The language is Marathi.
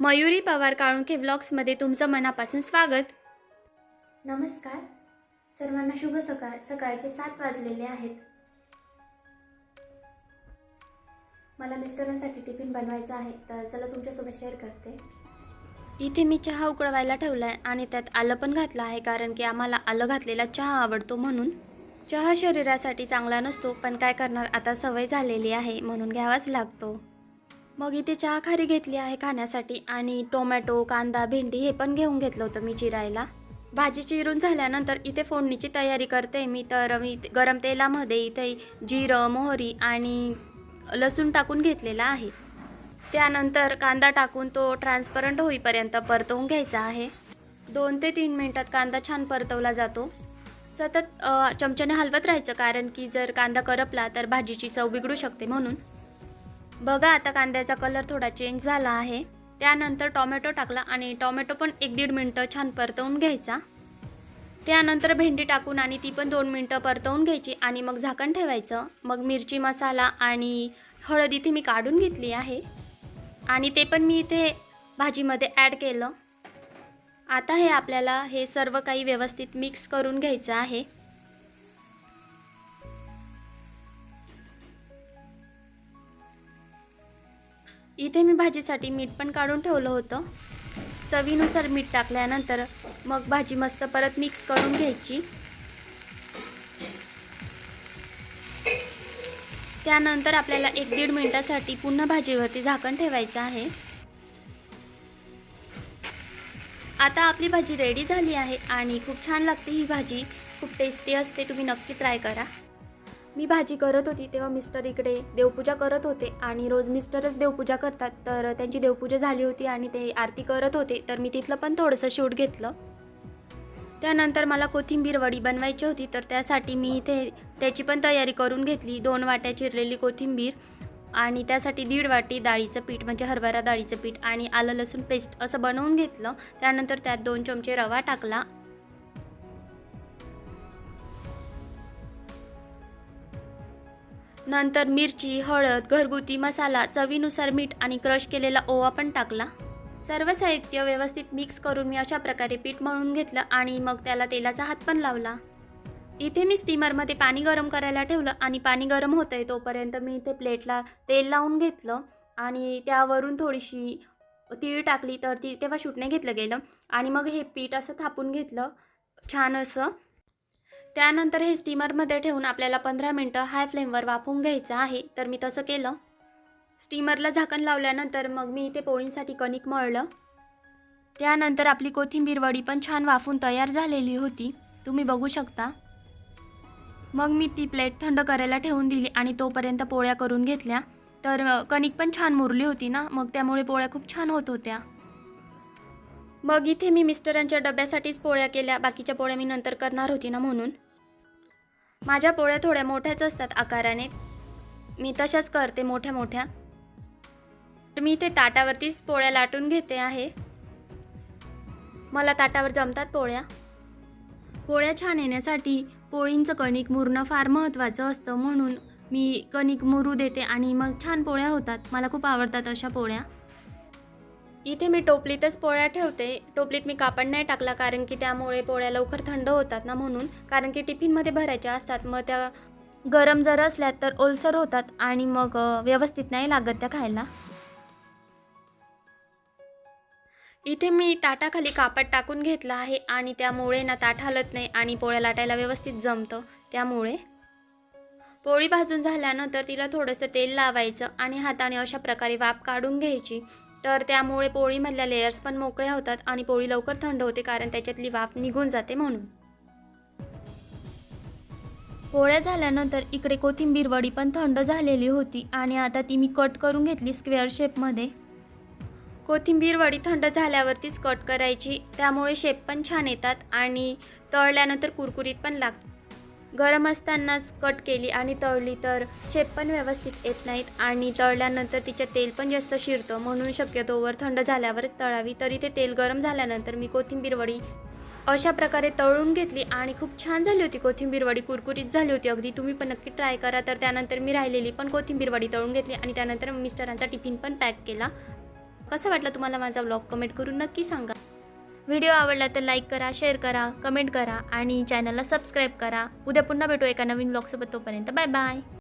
मयुरी पवार काळुंखे व्लॉग्समध्ये तुमचं मनापासून स्वागत. नमस्कार. सर्वांना शुभ सकाळ सकाळचे सात वाजलेले आहेत. मला मिस्टरांसाठी टिफिन बनवायचा आहे तर चला तुमच्यासोबत शेअर करते. इथे मी चहा उकळवायला ठेवला आहे आणि त्यात आलं पण घातलं आहे कारण की आम्हाला आलं घातलेला चहा आवडतो म्हणून. चहा शरीरासाठी चांगला नसतो पण काय करणार? आता सवय झालेली आहे म्हणून घ्यावाच लागतो. मग इथे चहा खारी घेतली आहे खाण्यासाठी आणि टोमॅटो कांदा भेंडी हे पण घेऊन घेतलं होतं मी चिरायला. भाजी चिरून झाल्यानंतर इथे फोडणीची तयारी करते मी. तर मी गरम तेलामध्ये इथे जिरं मोहरी आणि लसूण टाकून घेतलेला आहे. त्यानंतर कांदा टाकून तो ट्रान्सपरंट होईपर्यंत परतवून घ्यायचा आहे. दोन ते तीन मिनटात कांदा छान परतवला जातो. सतत चमच्याने हलवत राहायचं कारण की जर कांदा करपला तर भाजीची चव बिघडू शकते म्हणून. बघा आता कांद्याचा कलर थोडा चेंज झाला आहे. त्यानंतर टॉमॅटो टाकला आणि टॉमॅटो पण एक दीड मिनटं छान परतवून घ्यायचा. त्यानंतर भेंडी टाकून आणि ती पण दोन मिनटं परतवून घ्यायची आणि मग झाकण ठेवायचं. मग मिरची मसाला आणि हळद इथे मी काढून घेतली आहे. आणि ते पण मी इथे भाजीमध्ये ॲड केलं. आता हे आपल्याला हे सर्व काही व्यवस्थित मिक्स करून घ्यायचं आहे. इथे मी भाजीसाठी मीठ पण काढून ठेवलं होतं. चवीनुसार मीठ टाकल्यानंतर मग भाजी मस्त परत मिक्स करून घ्यायची. त्यानंतर आपल्याला एक दीड मिनटासाठी पुन्हा भाजीवरती झाकण ठेवायचं आहे. आता आपली भाजी रेडी झाली आहे आणि खूप छान लागते ही भाजी. खूप टेस्टी असते तुम्ही नक्की ट्राय करा. मी भाजी करत होती तेव्हा मिस्टर इकडे देवपूजा करत होते आणि रोज मिस्टरच देवपूजा करतात. तर त्यांची देवपूजा झाली होती आणि ते आरती करत होते. तर मी तिथलं पण थोडंसं शूट घेतलं. त्यानंतर मला कोथिंबीर वडी बनवायची होती. तर त्यासाठी मी इथे त्याची पण तयारी करून घेतली. दोन वाट्या चिरलेली कोथिंबीर आणि त्यासाठी दीड वाटी डाळीचं पीठ म्हणजे हरभरा डाळीचं पीठ आणि आलं लसूण पेस्ट असं बनवून घेतलं. त्यानंतर त्यात दोन चमचे रवा टाकला नंतर मिरची हळद घरगुती मसाला चवीनुसार मीठ आणि क्रश केलेला ओवा पण टाकला. सर्व साहित्य व्यवस्थित मिक्स करून मी अशा प्रकारे पीठ मळून घेतलं आणि मग त्याला तेलाचा हात पण लावला. इथे मी स्टीमरमध्ये पाणी गरम करायला ठेवलं आणि पाणी गरम होतं आहे तोपर्यंत मी इथे प्लेटला तेल लावून घेतलं आणि त्यावरून थोडीशी तीळ टाकली तर ती तेव्हा सुटणे घेतलं गेलं आणि मग हे पीठ असं थापून घेतलं छान असं. त्यानंतर हे स्टीमरमध्ये ठेवून आपल्याला पंधरा मिनटं हाय फ्लेमवर वाफवून घ्यायचं आहे. तर मी तसं केलं. स्टीमरला झाकण लावल्यानंतर मग मी इथे पोळींसाठी कणिक मळलं. त्यानंतर आपली कोथिंबीर वडी पण छान वाफून तयार झालेली होती. तुम्ही बघू शकता. मग मी ती प्लेट थंड करायला ठेवून दिली आणि तोपर्यंत पोळ्या करून घेतल्या. तर कणिक पण छान मुरली होती ना? मग त्यामुळे पोळ्या खूप छान होत होत्या. मग इथे मी मिस्टरांच्या डब्यासाठीच पोळ्या केल्या. बाकीच्या पोळ्या मी नंतर करणार होती ना म्हणून. माझ्या पोळ्या थोड्या मोठ्याच असतात आकाराने. मी तशाच करते मोठ्या मोठ्या. तर मी इथे ताटावरतीच पोळ्या लाटून घेते आहे. मला ताटावर जमतात पोळ्या. पोळ्या छान येण्यासाठी पोळींचं कणिक मुरणं फार महत्त्वाचं असतं म्हणून मी कणिक मुरू देते आणि मग छान पोळ्या होतात. मला खूप आवडतात अशा पोळ्या. इथे मी टोपलीतच पोळ्या ठेवते. टोपलीत मी कापड नाही टाकला कारण की त्यामुळे पोळ्या लवकर थंड होतात ना म्हणून. कारण की टिफिनमध्ये भरायच्या असतात. मग त्या गरम जर असल्या तर ओलसर होतात आणि मग व्यवस्थित नाही लागत त्या खायला. इथे मी ताटाखाली कापड टाकून घेतलं आहे आणि त्यामुळे ना ताट हलत नाही आणि पोळ्या लाटायला व्यवस्थित जमतं. त्यामुळे पोळी भाजून झाल्यानंतर तिला थोडंसं तेल लावायचं आणि हाताने अशा प्रकारे वाफ काढून घ्यायची. तर त्यामुळे पोळीमधल्या लेयर्स पण मोकळ्या होतात आणि पोळी लवकर थंड होते कारण त्याच्यातली वाफ निघून जाते म्हणून. पोळ्या झाल्यानंतर इकडे कोथिंबीर वडी पण थंड झालेली होती आणि आता ती मी कट करून घेतली स्क्वेअर शेपमध्ये कोथिंबीर वडी थंड झाल्यावरतीच कट करायची त्यामुळे शेप पण छान येतात आणि तळल्यानंतर कुरकुरीत पण लागतात गरम असतानाच कट केली आणि तळली तर शेप पण व्यवस्थित येत नाहीत आणि तळल्यानंतर तिचे तेल पण जास्त शिरतं. म्हणून शक्यतोवर थंड झाल्यावरच तळावी. तरी ते तेल गरम झाल्यानंतर मी कोथिंबीर वडी अशा प्रकारे तळून घेतली आणि खूप छान झाली होती कोथिंबीर वडी. कुरकुरीत झाली होती अगदी. तुम्ही पण नक्की ट्राय करा. तर त्यानंतर मी राहिलेली पण कोथिंबीर वडी तळून घेतली आणि त्यानंतर मिस्टरांचा टिफिन पण पॅक केला. कसा वाटला तुम्हाला माझा ब्लॉग कमेंट करून नक्की सांगा. व्हिडिओ आवडला तर लाईक करा शेअर करा कमेंट करा आणि चॅनलला सबस्क्राईब करा. उद्या पुन्हा भेटू एका नवीन ब्लॉगसोबत तोपर्यंत. Bye bye.